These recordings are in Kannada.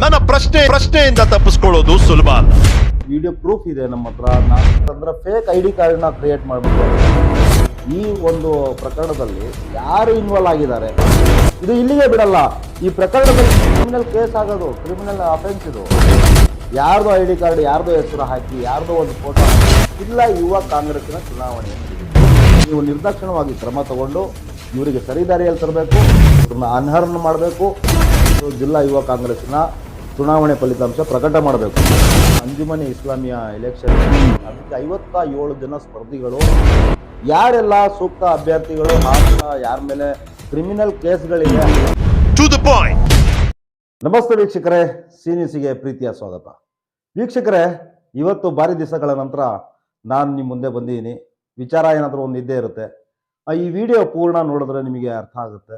ನನ್ನ ಪ್ರಶ್ನೆ, ಪ್ರಶ್ನೆಯಿಂದ ತಪ್ಪಿಸ್ಕೊಳ್ಳೋದು ಸುಲಭ ಅಲ್ಲ. ವಿಡಿಯೋ ಪ್ರೂಫ್ ಇದೆ ನಮ್ಮ ಹತ್ರ. ಅಂದ್ರೆ ಫೇಕ್ ಐ ಡಿ ಕಾರ್ಡ್ನ ಕ್ರಿಯೇಟ್ ಮಾಡಬೇಕು ಈ ಒಂದು ಪ್ರಕರಣದಲ್ಲಿ ಯಾರು ಇನ್ವಾಲ್ವ್ ಆಗಿದ್ದಾರೆ? ಇದು ಇಲ್ಲಿಗೆ ಬಿಡಲ್ಲ. ಈ ಪ್ರಕರಣದಲ್ಲಿ ಕ್ರಿಮಿನಲ್ ಕೇಸ್ ಆಗೋದು ಕ್ರಿಮಿನಲ್ ಅಫೆನ್ಸ್ ಇದು. ಯಾರ್ದು ಐ ಡಿ ಕಾರ್ಡ್ ಯಾರ್ದು ಹೆಸರು ಹಾಕಿ, ಯಾರ್ದೋ ಒಂದು ಫೋಟೋ ಇಲ್ಲ, ಯುವ ಕಾಂಗ್ರೆಸ್ನ ಚುನಾವಣೆ. ನೀವು ನಿರ್ದಾಕ್ಷಿಣ್ಯವಾಗಿ ಕ್ರಮ ತಗೊಂಡು ಇವರಿಗೆ ಸರಿದಾರಿಯಲ್ಲಿ ತರಬೇಕು, ಇವ್ರನ್ನ ಅನರ್ಹನ ಮಾಡಬೇಕು. ಜಿಲ್ಲಾ ಯುವ ಕಾಂಗ್ರೆಸ್ಸಿನ ಚುನಾವಣೆ ಫಲಿತಾಂಶ ಪ್ರಕಟ ಮಾಡಬೇಕು. ಅಂಜುಮನಿ ಇಸ್ಲಾಮಿಯ ಎಲೆಕ್ಷನ್ ಅದಕ್ಕೆ ಐವತ್ತ ಏಳು ಜನ ಸ್ಪರ್ಧಿಗಳು. ಯಾರೆಲ್ಲ ಸೂಕ್ತ ಅಭ್ಯರ್ಥಿಗಳು ಯಾರ ಮೇಲೆ ಕ್ರಿಮಿನಲ್ ಕೇಸ್ಗಳಿವೆ. ನಮಸ್ತೆ ವೀಕ್ಷಕರೇ ಸೀನಿಸಿಗೆ ಪ್ರೀತಿಯ ಸ್ವಾಗತ. ವೀಕ್ಷಕರೇ ಇವತ್ತು ಭಾರಿ ದಿವಸಗಳ ನಂತರ ನಾನು ನಿಮ್ಮ ಮುಂದೆ ಬಂದಿದ್ದೀನಿ. ವಿಚಾರ ಏನಾದರೂ ಒಂದು ಇದ್ದೇ ಇರುತ್ತೆ. ಈ ವಿಡಿಯೋ ಪೂರ್ಣ ನೋಡಿದ್ರೆ ನಿಮಗೆ ಅರ್ಥ ಆಗುತ್ತೆ.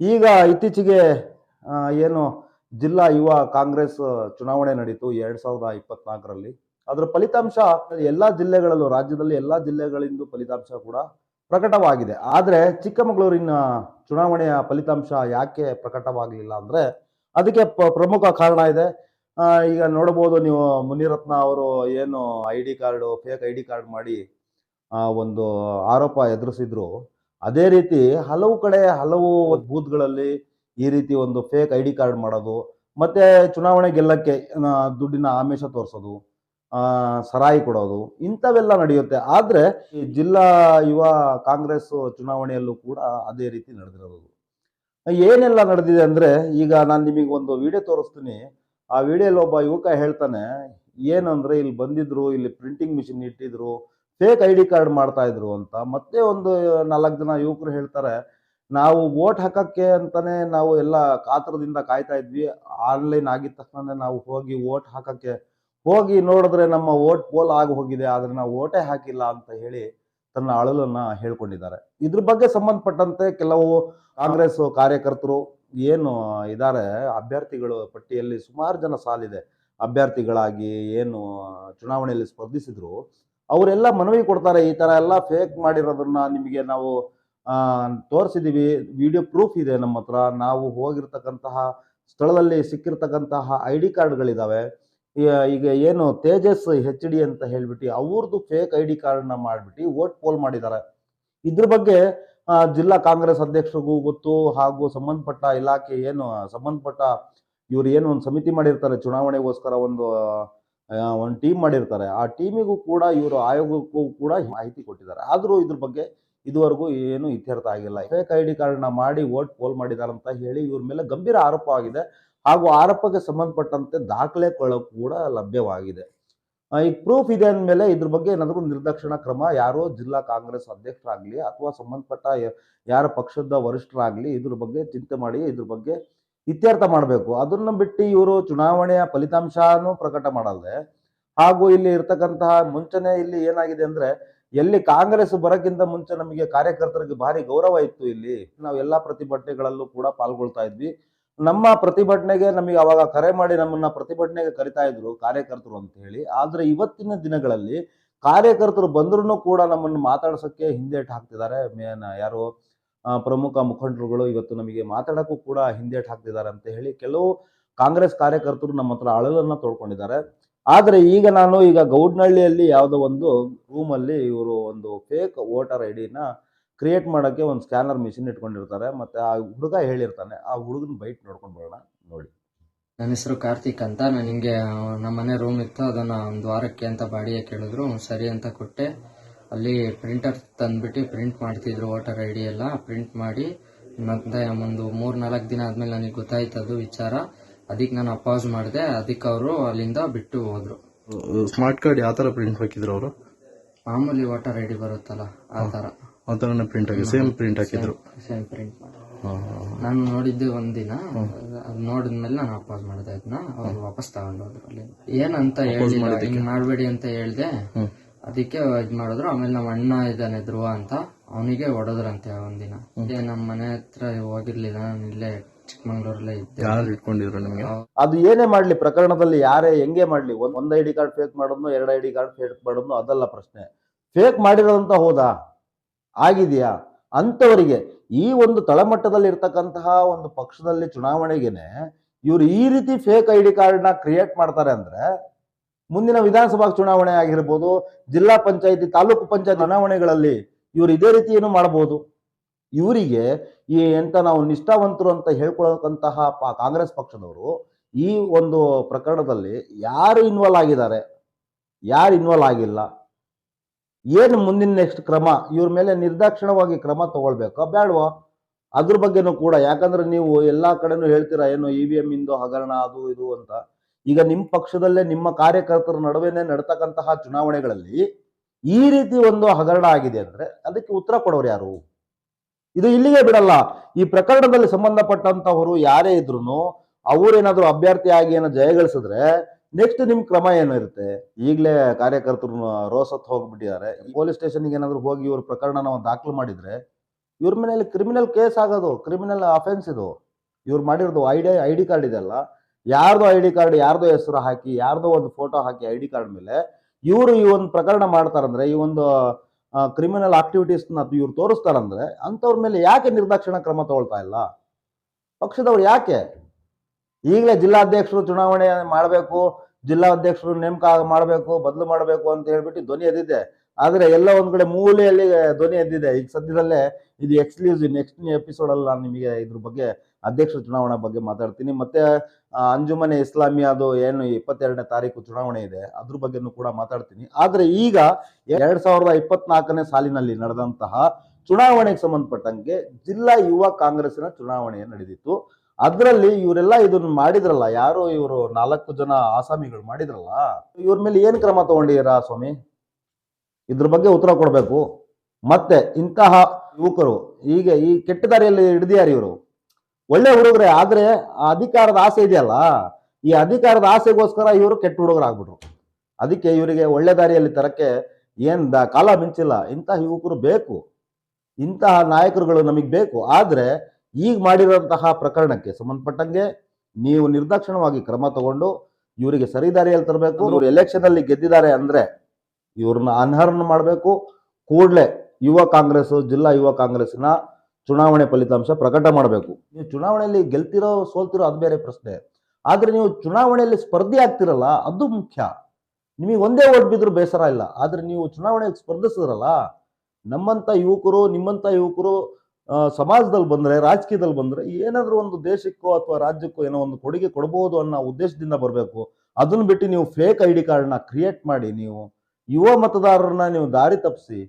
ಈಗ ಇತ್ತೀಚೆಗೆ ಏನು ಜಿಲ್ಲಾ ಯುವ ಕಾಂಗ್ರೆಸ್ ಚುನಾವಣೆ ನಡೀತು ಎರಡ್ ಸಾವಿರದ ಇಪ್ಪತ್ನಾಲ್ಕರಲ್ಲಿ. ಅದರ ಫಲಿತಾಂಶ ಎಲ್ಲ ಜಿಲ್ಲೆಗಳಲ್ಲೂ, ರಾಜ್ಯದಲ್ಲಿ ಎಲ್ಲ ಜಿಲ್ಲೆಗಳಿಂದ ಫಲಿತಾಂಶ ಕೂಡ ಪ್ರಕಟವಾಗಿದೆ. ಆದರೆ ಚಿಕ್ಕಮಗಳೂರಿನ ಚುನಾವಣೆಯ ಫಲಿತಾಂಶ ಯಾಕೆ ಪ್ರಕಟವಾಗಲಿಲ್ಲ ಅಂದರೆ, ಅದಕ್ಕೆ ಪ್ರಮುಖ ಕಾರಣ ಇದೆ. ಈಗ ನೋಡಬಹುದು ನೀವು ಮುನಿರತ್ನ ಅವರು ಏನು I D card, fake I D card ಮಾಡಿ ಒಂದು ಆರೋಪ ಎದುರಿಸಿದ್ರು. ಅದೇ ರೀತಿ ಹಲವು ಕಡೆ ಹಲವು ಬೂತ್ಗಳಲ್ಲಿ ಈ ರೀತಿ ಒಂದು ಫೇಕ್ ಐ ಡಿ ಕಾರ್ಡ್ ಮಾಡೋದು ಮತ್ತೆ ಚುನಾವಣೆ ಗೆಲ್ಲಕ್ಕೆ ದುಡ್ಡಿನ ಆಮಿಷ ತೋರಿಸೋದು ಆ, ಸರಾಯಿ ಕೊಡೋದು ಇಂಥವೆಲ್ಲ ನಡೆಯುತ್ತೆ. ಆದ್ರೆ ಈ ಜಿಲ್ಲಾ ಯುವ ಕಾಂಗ್ರೆಸ್ ಚುನಾವಣೆಯಲ್ಲೂ ಕೂಡ ಅದೇ ರೀತಿ ನಡೆದಿರೋದು. ಏನೆಲ್ಲ ನಡೆದಿದೆ ಅಂದ್ರೆ ಈಗ ನಾನು ನಿಮಗೆ ಒಂದು ವಿಡಿಯೋ ತೋರಿಸ್ತೀನಿ. ಆ ವಿಡಿಯೋಲಿ ಒಬ್ಬ ಯುವಕ ಹೇಳ್ತಾನೆ ಏನಂದ್ರೆ ಇಲ್ಲಿ ಬಂದಿದ್ರು ಇಲ್ಲಿ ಪ್ರಿಂಟಿಂಗ್ ಮಿಷಿನ್ ಇಟ್ಟಿದ್ರು ಫೇಕ್ ಐ ಡಿ ಕಾರ್ಡ್ ಮಾಡ್ತಾ ಇದ್ರು ಅಂತ. ಮತ್ತೆ ಒಂದು ನಾಲ್ಕು ಜನ ಯುವಕರು ಹೇಳ್ತಾರೆ ನಾವು ವೋಟ್ ಹಾಕಕ್ಕೆ ಅಂತಾನೆ ನಾವು ಎಲ್ಲ ಕಾತರದಿಂದ ಕಾಯ್ತಾ ಇದ್ವಿ. ಆನ್ಲೈನ್ ಆಗಿದ ತಕ್ಷಣ ನಾವು ಹೋಗಿ ವೋಟ್ ಹಾಕಕ್ಕೆ ಹೋಗಿ ನೋಡಿದ್ರೆ ನಮ್ಮ ವೋಟ್ ಪೋಲ್ ಆಗಿ ಹೋಗಿದೆ ಆದ್ರೆ ನಾವು ವೋಟೇ ಹಾಕಿಲ್ಲ ಅಂತ ಹೇಳಿ ತನ್ನ ಅಳಲನ್ನ ಹೇಳ್ಕೊಂಡಿದ್ದಾರೆ. ಇದ್ರ ಬಗ್ಗೆ ಸಂಬಂಧಪಟ್ಟಂತೆ ಕೆಲವು ಕಾಂಗ್ರೆಸ್ ಕಾರ್ಯಕರ್ತರು ಏನು ಇದ್ದಾರೆ, ಅಭ್ಯರ್ಥಿಗಳು ಪಟ್ಟಿಯಲ್ಲಿ ಸುಮಾರು ಜನ ಸಾಲಿದೆ. ಅಭ್ಯರ್ಥಿಗಳಾಗಿ ಏನು ಚುನಾವಣೆಯಲ್ಲಿ ಸ್ಪರ್ಧಿಸಿದ್ರು, ಅವರೆಲ್ಲ ಮನವಿ ಕೊಡ್ತಾರೆ, ಈ ತರ ಎಲ್ಲ ಫೇಕ್ ಮಾಡಿರೋದನ್ನ ನಿಮಗೆ ನಾವು ತೋರಿಸಿದೀವಿ. ವಿಡಿಯೋ ಪ್ರೂಫ್ ಇದೆ ನಮ್ಮ ಹತ್ರ. ನಾವು ಹೋಗಿರ್ತಕ್ಕಂತಹ ಸ್ಥಳದಲ್ಲಿ ಸಿಕ್ಕಿರ್ತಕ್ಕಂತಹ ಐ ಡಿ ಕಾರ್ಡ್ಗಳಿದಾವೆ. ಈಗ ಏನು ತೇಜಸ್ ಹೆಚ್ ಡಿ ಅಂತ ಹೇಳ್ಬಿಟ್ಟು ಅವ್ರದ್ದು ಫೇಕ್ ಐ ಡಿ ಕಾರ್ಡ್ನ ಮಾಡ್ಬಿಟ್ಟು ವೋಟ್ ಪೋಲ್ ಮಾಡಿದ್ದಾರೆ ಇದ್ರ ಬಗ್ಗೆ ಜಿಲ್ಲಾ ಕಾಂಗ್ರೆಸ್ ಅಧ್ಯಕ್ಷರಿಗೂ ಗೊತ್ತು ಹಾಗೂ ಸಂಬಂಧಪಟ್ಟ ಇಲಾಖೆ ಏನು, ಸಂಬಂಧಪಟ್ಟ ಇವ್ರು ಏನು ಒಂದು ಸಮಿತಿ ಮಾಡಿರ್ತಾರೆ, ಚುನಾವಣೆಗೋಸ್ಕರ ಒಂದು ಒಂದು ಟೀಮ್ ಮಾಡಿರ್ತಾರೆ. ಆ ಟೀಮಿಗೂ ಕೂಡ ಇವರು ಆಯೋಗಕ್ಕೂ ಕೂಡ ಮಾಹಿತಿ ಕೊಟ್ಟಿದ್ದಾರೆ. ಆದರೂ ಇದ್ರ ಬಗ್ಗೆ ಇದುವರೆಗೂ ಏನು ಇತ್ಯರ್ಥ ಆಗಿಲ್ಲ. ಫೇಕ್ ಐ ಡಿ ಕಾರ್ಡ್ನ ಮಾಡಿ ವೋಟ್ ಪೋಲ್ ಮಾಡಿದ್ದಾರೆ ಅಂತ ಹೇಳಿ ಇವ್ರ ಮೇಲೆ ಗಂಭೀರ ಆರೋಪ ಆಗಿದೆ. ಹಾಗೂ ಆರೋಪಕ್ಕೆ ಸಂಬಂಧಪಟ್ಟಂತೆ ದಾಖಲೆ ಕೂಡ ಲಭ್ಯವಾಗಿದೆ. ಈ ಪ್ರೂಫ್ ಇದೆ ಅಂದಮೇಲೆ ಇದ್ರ ಬಗ್ಗೆ ಏನಾದರೂ ನಿರ್ದಕ್ಷಣ ಕ್ರಮ, ಯಾರೋ ಜಿಲ್ಲಾ ಕಾಂಗ್ರೆಸ್ ಅಧ್ಯಕ್ಷರಾಗಲಿ ಅಥವಾ ಸಂಬಂಧಪಟ್ಟ ಯಾರ ಪಕ್ಷದ ವರಿಷ್ಠರಾಗಲಿ ಇದ್ರ ಬಗ್ಗೆ ಚಿಂತೆ ಮಾಡಿ ಇದ್ರ ಬಗ್ಗೆ ಇತ್ಯರ್ಥ ಮಾಡಬೇಕು. ಅದನ್ನು ಬಿಟ್ಟು ಇವರು ಚುನಾವಣೆಯ ಫಲಿತಾಂಶನೂ ಪ್ರಕಟ ಮಾಡಲ್ದೆ ಹಾಗೂ ಇಲ್ಲಿ ಇರ್ತಕ್ಕಂತಹ ಮುಂಚೆನೆ ಇಲ್ಲಿ ಏನಾಗಿದೆ ಅಂದ್ರೆ ಎಲ್ಲಿ ಕಾಂಗ್ರೆಸ್ ಬರೋಕ್ಕಿಂತ ಮುಂಚೆ ನಮಗೆ ಕಾರ್ಯಕರ್ತರಿಗೆ ಭಾರಿ ಗೌರವ ಇತ್ತು ಇಲ್ಲಿ. ನಾವು ಎಲ್ಲ ಪ್ರತಿಭಟನೆಗಳಲ್ಲೂ ಕೂಡ ಪಾಲ್ಗೊಳ್ತಾ ಇದ್ವಿ. ನಮ್ಮ ಪ್ರತಿಭಟನೆಗೆ ನಮಗೆ ಅವಾಗ ಕರೆ ಮಾಡಿ ನಮ್ಮನ್ನ ಪ್ರತಿಭಟನೆಗೆ ಕರಿತಾ ಇದ್ರು ಕಾರ್ಯಕರ್ತರು ಅಂತ ಹೇಳಿ. ಆದ್ರೆ ಇವತ್ತಿನ ದಿನಗಳಲ್ಲಿ ಕಾರ್ಯಕರ್ತರು ಬಂದ್ರು ಕೂಡ ನಮ್ಮನ್ನು ಮಾತಾಡ್ಸೋಕ್ಕೆ ಹಿಂದೇಟ್ ಹಾಕ್ತಿದ್ದಾರೆ. ಮೇನ್ ಯಾರು ಪ್ರಮುಖ ಮುಖಂಡರುಗಳು ಇವತ್ತು ನಮಗೆ ಮಾತಾಡೋಕ್ಕೂ ಕೂಡ ಹಿಂದೇಟು ಹಾಕ್ತಿದ್ದಾರೆ ಅಂತ ಹೇಳಿ ಕೆಲವು ಕಾಂಗ್ರೆಸ್ ಕಾರ್ಯಕರ್ತರು ನಮ್ಮ ಹತ್ರ ಅಳಲನ್ನ ತೊಳ್ಕೊಂಡಿದ್ದಾರೆ. ಆದ್ರೆ ಈಗ ನಾನು ಈಗ ಗೌಡ್ನಹಳ್ಳಿಯಲ್ಲಿ ಯಾವುದೋ ಒಂದು ರೂಮಲ್ಲಿ ಇವರು ಒಂದು ಫೇಕ್ ವೋಟರ್ ಐ ಡಿನ ಕ್ರಿಯೇಟ್ ಮಾಡೋಕ್ಕೆ ಒಂದು ಸ್ಕ್ಯಾನರ್ ಮಿಷಿನ್ ಇಟ್ಕೊಂಡಿರ್ತಾರೆ, ಮತ್ತು ಆ ಹುಡುಗ ಹೇಳಿರ್ತಾನೆ, ಆ ಹುಡುಗನ ಬೈಟ್ ನೋಡ್ಕೊಂಡು ಬರೋಣ ನೋಡಿ. ನನ್ನ ಹೆಸರು ಕಾರ್ತಿಕ್ ಅಂತ, ನಾನು ಹಿಂಗೆ ನಮ್ಮ ಮನೆ ರೂಮ್ ಇತ್ತು, ಅದನ್ನು ಒಂದು ವಾರಕ್ಕೆ ಅಂತ ಬಾಡಿಗೆ ಕೇಳಿದ್ರು ಸರಿ ಅಂತ ಕೊಟ್ಟೆ. ಅಲ್ಲಿ ಪ್ರಿಂಟರ್ ತಂದ್ಬಿಟ್ಟು ಪ್ರಿಂಟ್ ಮಾಡ್ತಿದ್ರು ವೋಟರ್ ಐ ಡಿ ಎಲ್ಲ ಪ್ರಿಂಟ್ ಮಾಡಿ, ಮತ್ತೆ ಒಂದು ಮೂರು ನಾಲ್ಕು ದಿನ ಆದಮೇಲೆ ನನಗೆ ಗೊತ್ತಾಯ್ತು ಅದು ವಿಚಾರ. ಅದಕ್ಕೆ ನಾನು ಅಪಾಸ್ ಮಾಡಿದೆ ಅದಕ್ಕೆ ಅವರು ಅಲ್ಲಿಂದ ಬಿಟ್ಟು ಹೋದ್ರು. ಸ್ಮಾರ್ಟ್ ಕಾರ್ಡ್ ಯಾವ ತರ ಪ್ರಿಂಟ್ ಹಾಕಿದ್ರು ಅವರು? ಮಾಮೂಲಿ ವಾಟರ್ ಐಡಿ ಬರುತ್ತಲ್ಲ ಆ ತರ. ಆ ಪ್ರಿಂಟ್ ಹಾಕಿ ಸೇಮ್ ಪ್ರಿಂಟ್ ಹಾಕಿದ್ರು. ಸೇಮ್ ಪ್ರಿಂಟ್ ಮಾಡಿ ನಾನು ನೋಡಿದ್ದೆ ಒಂದಿನ ಅದ್ ನೋಡಿದ್ಮೇಲೆ ನಾನು ಅಪಾಸ್ ಮಾಡಿದೆ ಅದನ್ನ ಅವ್ರು ವಾಪಸ್ ತಗೊಂಡು ಹೋದ್ರು ಅಲ್ಲಿ ಏನಂತ ಹೇಳಿಲ್ಲ ಹಿಂಗ್ ಮಾಡ್ಬೇಡಿ ಅಂತ ಹೇಳ್ದೆ ಅದಕ್ಕೆ ಇದ್ ಮಾಡಿದ್ರು. ಆಮೇಲೆ ನಮ್ಮ ಅಣ್ಣ ಇದ್ದಾನೆ ಧ್ರುವ ಅಂತ ಅವನಿಗೆ ಹೊಡೆದ್ರಂತೆ ಒಂದಿನ. ಇದೇ ನಮ್ಮ ಮನೆ ಹತ್ರ ಹೋಗಿರ್ಲಿಲ್ಲ ನಾನು ಇಲ್ಲೇ ಚಿಕ್ಕಮಂಗ್ಳೂರಲ್ಲೇ ಇದ್ದೆ. ಯಾರು ಇಟ್ಕೊಂಡಿದ್ರು ನಿಮ್ಗೆ? ಅದು ಏನೇ ಮಾಡ್ಲಿ ಪ್ರಕರಣದಲ್ಲಿ ಯಾರೇ ಹೆಂಗೆ ಮಾಡ್ಲಿ ಒಂದ್ ಒಂದ್ ಐ ಡಿ ಕಾರ್ಡ್ ಫೇಕ್ ಮಾಡೋದು ಎರಡು ಐ ಡಿ ಕಾರ್ಡ್ ಫೇಕ್ ಮಾಡೋದು ಅದಲ್ಲ ಪ್ರಶ್ನೆ. ಫೇಕ್ ಮಾಡಿರೋದಂತ ಹೋದ? ಆಗಿದೆಯಾ? ಅಂತವರಿಗೆ ಈ ಒಂದು ತಳಮಟ್ಟದಲ್ಲಿ ಇರ್ತಕ್ಕಂತಹ ಒಂದು ಪಕ್ಷದಲ್ಲಿ ಚುನಾವಣೆಗೆನೆ ಇವ್ರು ಈ ರೀತಿ ಫೇಕ್ ಐ ಡಿ ನ ಕ್ರಿಯೇಟ್ ಮಾಡ್ತಾರೆ ಅಂದ್ರೆ ಮುಂದಿನ ವಿಧಾನಸಭಾ ಚುನಾವಣೆ ಆಗಿರ್ಬೋದು ಜಿಲ್ಲಾ ಪಂಚಾಯತಿ ತಾಲೂಕು ಪಂಚಾಯತ್ ಚುನಾವಣೆಗಳಲ್ಲಿ ಇವ್ರು ಇದೇ ರೀತಿ ಏನು ಮಾಡಬಹುದು ಇವರಿಗೆ ಈ ಎಂತ ನಾವು ನಿಷ್ಠಾವಂತರು ಅಂತ ಹೇಳ್ಕೊಳ್ಳೋಕ್ಕಂತಹ ಪ- ಕಾಂಗ್ರೆಸ್ ಪಕ್ಷದವರು ಈ ಒಂದು ಪ್ರಕರಣದಲ್ಲಿ ಯಾರು ಇನ್ವಾಲ್ವ್ ಆಗಿದ್ದಾರೆ? ಯಾರು ಇನ್ವಾಲ್ವ್ ಆಗಿಲ್ಲ? ಏನು ಮುಂದಿನ ನೆಕ್ಸ್ಟ್ ಕ್ರಮ? ಇವ್ರ ಮೇಲೆ ನಿರ್ದಾಕ್ಷಿಣ್ಯವಾಗಿ ಕ್ರಮ ತಗೊಳ್ಬೇಕಾ? ಬೇಡವಾ ಅದ್ರ ಬಗ್ಗೆನೂ ಕೂಡ, ಯಾಕಂದ್ರೆ ನೀವು ಎಲ್ಲಾ ಕಡೆನೂ ಹೇಳ್ತೀರಾ, ಏನು ಇ ವಿ ಎಂ ಇಂದು ಹಗರಣ, ಅದು ಇದು ಅಂತ. ಈಗ ನಿಮ್ಮ ಪಕ್ಷದಲ್ಲೇ ನಿಮ್ಮ ಕಾರ್ಯಕರ್ತರ ನಡುವೆನೆ ನಡ್ತಕ್ಕಂತಹ ಚುನಾವಣೆಗಳಲ್ಲಿ ಈ ರೀತಿ ಒಂದು ಹಗರಣ ಆಗಿದೆ ಅಂದ್ರೆ, ಅದಕ್ಕೆ ಉತ್ತರ ಕೊಡೋರು ಯಾರು? ಇದು ಇಲ್ಲಿಗೆ ಬಿಡಲ್ಲ. ಈ ಪ್ರಕರಣದಲ್ಲಿ ಸಂಬಂಧಪಟ್ಟಂತವರು ಯಾರೇ ಇದ್ರು ಅವರೇನಾದ್ರೂ ಅಭ್ಯರ್ಥಿಯಾಗಿ ಏನೋ ಜಯಗಳಿಸಿದ್ರೆ ನೆಕ್ಸ್ಟ್ ನಿಮ್ ಕ್ರಮ ಏನಿರುತ್ತೆ ಈಗಲೇ ಕಾರ್ಯಕರ್ತರು ರೋಸತ್ ಹೋಗ್ಬಿಟ್ಟಿದ್ದಾರೆ. ಪೊಲೀಸ್ ಸ್ಟೇಷನ್ಗೆ ಏನಾದ್ರು ಹೋಗಿ ಇವ್ರ ಪ್ರಕರಣ ನಾವು ದಾಖಲು ಮಾಡಿದ್ರೆ ಇವ್ರ ಮೇಲೆ ಕ್ರಿಮಿನಲ್ ಕೇಸ್ ಆಗೋದು ಕ್ರಿಮಿನಲ್ ಅಫೆನ್ಸ್ ಇದು. ಇವ್ರು ಮಾಡಿರೋದು ಐಡಿ ಐ ಡಿ ಕಾರ್ಡ್ ಇದೆಲ್ಲ ಯಾರ್ದು ಐ ಡಿ ಕಾರ್ಡ್, ಯಾರ್ದೋ ಹೆಸರು ಹಾಕಿ, ಯಾರ್ದೋ ಒಂದು ಫೋಟೋ ಹಾಕಿ ಐ ಡಿ ಕಾರ್ಡ್ ಮೇಲೆ ಇವರು ಈ ಒಂದು ಪ್ರಕರಣ ಮಾಡ್ತಾರಂದ್ರೆ ಈ ಒಂದು ಕ್ರಿಮಿನಲ್ ಆಕ್ಟಿವಿಟೀಸ್ನ ಇವ್ರು ತೋರಿಸ್ತಾರಂದ್ರೆ ಅಂಥವ್ರ ಮೇಲೆ ಯಾಕೆ ನಿರ್ದಾಕ್ಷಿಣ ಕ್ರಮ ತಗೊಳ್ತಾ ಇಲ್ಲ? ಪಕ್ಷದವ್ರು ಯಾಕೆ? ಈಗಲೇ ಜಿಲ್ಲಾಧ್ಯಕ್ಷರು ಚುನಾವಣೆ ಮಾಡಬೇಕು, ಜಿಲ್ಲಾಧ್ಯಕ್ಷರು ನೇಮಕ ಮಾಡಬೇಕು, ಬದಲು ಮಾಡಬೇಕು ಅಂತ ಹೇಳ್ಬಿಟ್ಟು ಧ್ವನಿ ಎದ್ದಿದೆ. ಆದರೆ ಎಲ್ಲ ಒಂದ್ ಕಡೆ ಮೂಲೆಯಲ್ಲಿ ಧ್ವನಿ ಎದ್ದಿದೆ. ಈಗ ಸದ್ಯದಲ್ಲೇ ಇದು ಎಕ್ಸ್ಕ್ಲೂಸಿವ್ ನೆಕ್ಸ್ಟ್ ಎಪಿಸೋಡ್ ಅಲ್ಲಿ ನಾನು ನಿಮಗೆ ಇದ್ರ ಬಗ್ಗೆ ಅಧ್ಯಕ್ಷ ಚುನಾವಣೆ ಬಗ್ಗೆ ಮಾತಾಡ್ತೀನಿ. ಮತ್ತೆ ಅಂಜುಮನೆ ಅಂಜುಮನೆ ಇಸ್ಲಾಮಿಯಾದು ಏನು ಇಪ್ಪತ್ತೆರಡನೇ ತಾರೀಕು ಚುನಾವಣೆ ಇದೆ, ಅದ್ರ ಬಗ್ಗೆನೂ ಕೂಡ ಮಾತಾಡ್ತೀನಿ. ಆದ್ರೆ ಈಗ ಎರಡ್ ಸಾವಿರದ ಇಪ್ಪತ್ನಾಲ್ಕನೇ ಸಾಲಿನಲ್ಲಿ ನಡೆದಂತಹ ಚುನಾವಣೆಗೆ ಸಂಬಂಧಪಟ್ಟಂಗೆ ಜಿಲ್ಲಾ ಯುವ ಕಾಂಗ್ರೆಸ್ಸಿನ ಚುನಾವಣೆ ನಡೆದಿತ್ತು. ಅದರಲ್ಲಿ ಇವರೆಲ್ಲ ಇದನ್ನ ಮಾಡಿದ್ರಲ್ಲ, ಯಾರು ಇವರು ನಾಲ್ಕು ಜನ ಆಸಾಮಿಗಳು ಮಾಡಿದ್ರಲ್ಲ, ಇವ್ರ ಮೇಲೆ ಏನ್ ಕ್ರಮ ತಗೊಂಡಿರಾ ಸ್ವಾಮಿ? ಇದ್ರ ಬಗ್ಗೆ ಉತ್ತರ ಕೊಡಬೇಕು. ಮತ್ತೆ ಇಂತಹ ಯುವಕರು ಈಗ ಈ ಕೆಟ್ಟ ದಾರಿಯಲ್ಲಿ ಹಿಡಿದ್ಯಾರು ಇವರು. ಒಳ್ಳೆ ಹುಡುಗರೇ ಆದ್ರೆ ಆ ಅಧಿಕಾರದ ಆಸೆ ಇದೆಯಲ್ಲ? ಈ ಅಧಿಕಾರದ ಆಸೆಗೋಸ್ಕರ ಇವರು ಕೆಟ್ಟ ಹುಡುಗರಾಗ್ಬಿಟ್ರು. ಅದಕ್ಕೆ ಇವರಿಗೆ ಒಳ್ಳೆ ದಾರಿಯಲ್ಲಿ ತರಕ್ಕೆ ಏನ್ ದ ಕಾಲ ಮಿಂಚಿಲ್ಲ. ಇಂತಹ ಯುವಕರು ಬೇಕು. ಇಂತಹ ನಾಯಕರುಗಳು ನಮಗೆ ಬೇಕು. ಆದ್ರೆ ಈಗ ಮಾಡಿರುವಂತಹ ಪ್ರಕರಣಕ್ಕೆ ಸಂಬಂಧಪಟ್ಟಂಗೆ ನೀವು ನಿರ್ದಾಕ್ಷಿಣ್ಯವಾಗಿ ಕ್ರಮ ತಗೊಂಡು ಇವರಿಗೆ ಸರಿ ದಾರಿಯಲ್ಲಿ ತರಬೇಕು. ಇವರು ಎಲೆಕ್ಷನ್ ಅಲ್ಲಿ ಗೆದ್ದಿದ್ದಾರೆ ಅಂದ್ರೆ ಇವ್ರನ್ನ ಅನರ್ಹನ ಮಾಡಬೇಕು. ಕೂಡಲೇ ಯುವ ಕಾಂಗ್ರೆಸ್ ಜಿಲ್ಲಾ ಯುವ ಕಾಂಗ್ರೆಸ್ನ ಚುನಾವಣೆ ಫಲಿತಾಂಶ ಪ್ರಕಟ ಮಾಡಬೇಕು. ನೀವು ಚುನಾವಣೆಯಲ್ಲಿ ಗೆಲ್ತಿರೋ ಸೋಲ್ತಿರೋ ಅದು ಬೇರೆ ಪ್ರಶ್ನೆ. ಆದರೆ ನೀವು ಚುನಾವಣೆಯಲ್ಲಿ ಸ್ಪರ್ಧೆ ಆಗ್ತಿರಲ್ಲ, ಅದು ಮುಖ್ಯ. ನಿಮಗೆ ಒಂದೇ ಓಟ್ ಬಿದ್ರು ಬೇಸರ ಇಲ್ಲ. ಆದರೆ ನೀವು ಚುನಾವಣೆಗೆ ಸ್ಪರ್ಧಿಸಿದ್ರಲ್ಲ, ನಮ್ಮಂತ ಯುವಕರು, ನಿಮ್ಮಂತ ಯುವಕರು ಸಮಾಜದಲ್ಲಿ ಬಂದ್ರೆ, ರಾಜಕೀಯದಲ್ಲಿ ಬಂದ್ರೆ, ಏನಾದರೂ ಒಂದು ದೇಶಕ್ಕೋ ಅಥವಾ ರಾಜ್ಯಕ್ಕೋ ಏನೋ ಒಂದು ಕೊಡುಗೆ ಕೊಡಬಹುದು ಅನ್ನೋ ಉದ್ದೇಶದಿಂದ ಬರಬೇಕು. ಅದನ್ನ ಬಿಟ್ಟು ನೀವು ಫೇಕ್ ಐ ಡಿ ಕಾರ್ಡ್ನ ಕ್ರಿಯೇಟ್ ಮಾಡಿ, ನೀವು ಯುವ ಮತದಾರರನ್ನ ನೀವು ದಾರಿ ತಪ್ಪಿಸಿ,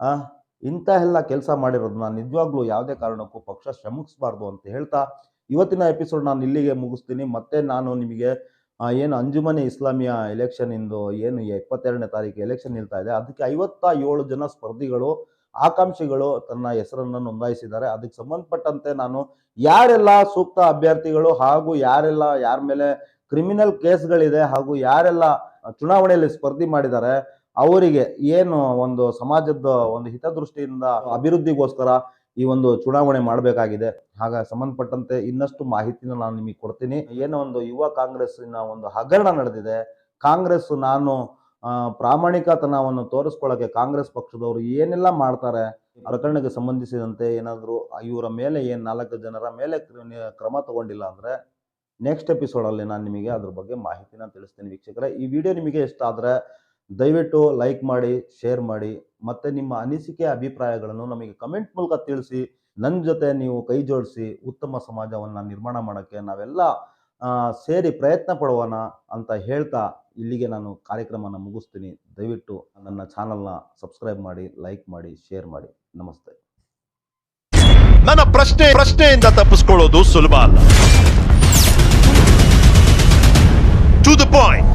ಆ? ಇಂಥ ಎಲ್ಲ ಕೆಲಸ ಮಾಡಿರೋದನ್ನ ನಿಜವಾಗ್ಲೂ ಯಾವುದೇ ಕಾರಣಕ್ಕೂ ಪಕ್ಷ ಶ್ರಮಿಸಬಾರ್ದು ಅಂತ ಹೇಳ್ತಾ ಇವತ್ತಿನ ಎಪಿಸೋಡ್ ನಾನು ಇಲ್ಲಿಗೆ ಮುಗಿಸ್ತೀನಿ. ಮತ್ತೆ ನಾನು ನಿಮಗೆ ಏನು ಅಂಜುಮನೆ ಇಸ್ಲಾಮಿಯಾ ಎಲೆಕ್ಷನ್ ಇಂದು ಏನು ಇಪ್ಪತ್ತೆರಡನೇ ತಾರೀಕು ಎಲೆಕ್ಷನ್ ನಿಲ್ತಾ ಇದೆ. ಅದಕ್ಕೆ ಐವತ್ತ ಏಳು ಜನ ಸ್ಪರ್ಧಿಗಳು, ಆಕಾಂಕ್ಷಿಗಳು ತನ್ನ ಹೆಸರನ್ನು ನೋಂದಾಯಿಸಿದ್ದಾರೆ. ಅದಕ್ಕೆ ಸಂಬಂಧಪಟ್ಟಂತೆ ನಾನು ಯಾರೆಲ್ಲ ಸೂಕ್ತ ಅಭ್ಯರ್ಥಿಗಳು ಹಾಗೂ ಯಾರೆಲ್ಲ ಯಾರ ಮೇಲೆ ಕ್ರಿಮಿನಲ್ ಕೇಸ್ಗಳಿದೆ ಹಾಗೂ ಯಾರೆಲ್ಲ ಚುನಾವಣೆಯಲ್ಲಿ ಸ್ಪರ್ಧೆ ಮಾಡಿದ್ದಾರೆ ಅವರಿಗೆ ಏನು ಒಂದು ಸಮಾಜದ ಒಂದು ಹಿತದೃಷ್ಟಿಯಿಂದ ಅಭಿವೃದ್ಧಿಗೋಸ್ಕರ ಈ ಒಂದು ಚುನಾವಣೆ ಮಾಡಬೇಕಾಗಿದೆ. ಹಾಗ ಸಂಬಂಧಪಟ್ಟಂತೆ ಇನ್ನಷ್ಟು ಮಾಹಿತಿನ ನಾನು ನಿಮಗೆ ಕೊಡ್ತೀನಿ. ಏನೋ ಒಂದು ಯುವ ಕಾಂಗ್ರೆಸ್ಸಿನ ಒಂದು ಹಗರಣ ನಡೆದಿದೆ. ಕಾಂಗ್ರೆಸ್ ನಾನು ಪ್ರಾಮಾಣಿಕತನವನ್ನು ತೋರಿಸ್ಕೊಳ್ಳೋಕೆ ಕಾಂಗ್ರೆಸ್ ಪಕ್ಷದವರು ಏನೆಲ್ಲ ಮಾಡ್ತಾರೆ, ಪ್ರಕರಣಕ್ಕೆ ಸಂಬಂಧಿಸಿದಂತೆ ಏನಾದರೂ ಇವರ ಮೇಲೆ ಏನು ನಾಲ್ಕು ಜನರ ಮೇಲೆ ಕ್ರ- ಕ್ರಮ ತಗೊಂಡಿಲ್ಲ ಅಂದರೆ ನೆಕ್ಸ್ಟ್ ಎಪಿಸೋಡಲ್ಲಿ ನಾನು ನಿಮಗೆ ಅದ್ರ ಬಗ್ಗೆ ಮಾಹಿತಿನ ತಿಳಿಸ್ತೀನಿ ವೀಕ್ಷಕರೇ. ಈ ವಿಡಿಯೋ ನಿಮಗೆ ಇಷ್ಟ ಆದರೆ ದಯವಿಟ್ಟು ಲೈಕ್ ಮಾಡಿ ಶೇರ್ ಮಾಡಿ, ಮತ್ತೆ ನಿಮ್ಮ ಅನಿಸಿಕೆ ಅಭಿಪ್ರಾಯಗಳನ್ನು ನಮಗೆ ಕಮೆಂಟ್ ಮೂಲಕ ತಿಳಿಸಿ. ನನ್ನ ಜೊತೆ ನೀವು ಕೈ ಜೋಡಿಸಿ, ಉತ್ತಮ ಸಮಾಜವನ್ನು ನಿರ್ಮಾಣ ಮಾಡೋಕ್ಕೆ ನಾವೆಲ್ಲ ಸೇರಿ ಪ್ರಯತ್ನ ಪಡುವಣ ಅಂತ ಹೇಳ್ತಾ ಇಲ್ಲಿಗೆ ನಾನು ಕಾರ್ಯಕ್ರಮನ ಮುಗಿಸ್ತೀನಿ. ದಯವಿಟ್ಟು ನನ್ನ ಚಾನಲ್ನ ಸಬ್ಸ್ಕ್ರೈಬ್ ಮಾಡಿ ಲೈಕ್ ಮಾಡಿ ಶೇರ್ ಮಾಡಿ. ನಮಸ್ತೆ. ನನ್ನ ಪ್ರಶ್ನೆ, ಪ್ರಶ್ನೆಯಿಂದ ತಪ್ಪಿಸ್ಕೊಳ್ಳೋದು ಸುಲಭ ಅಲ್ಲ. To the point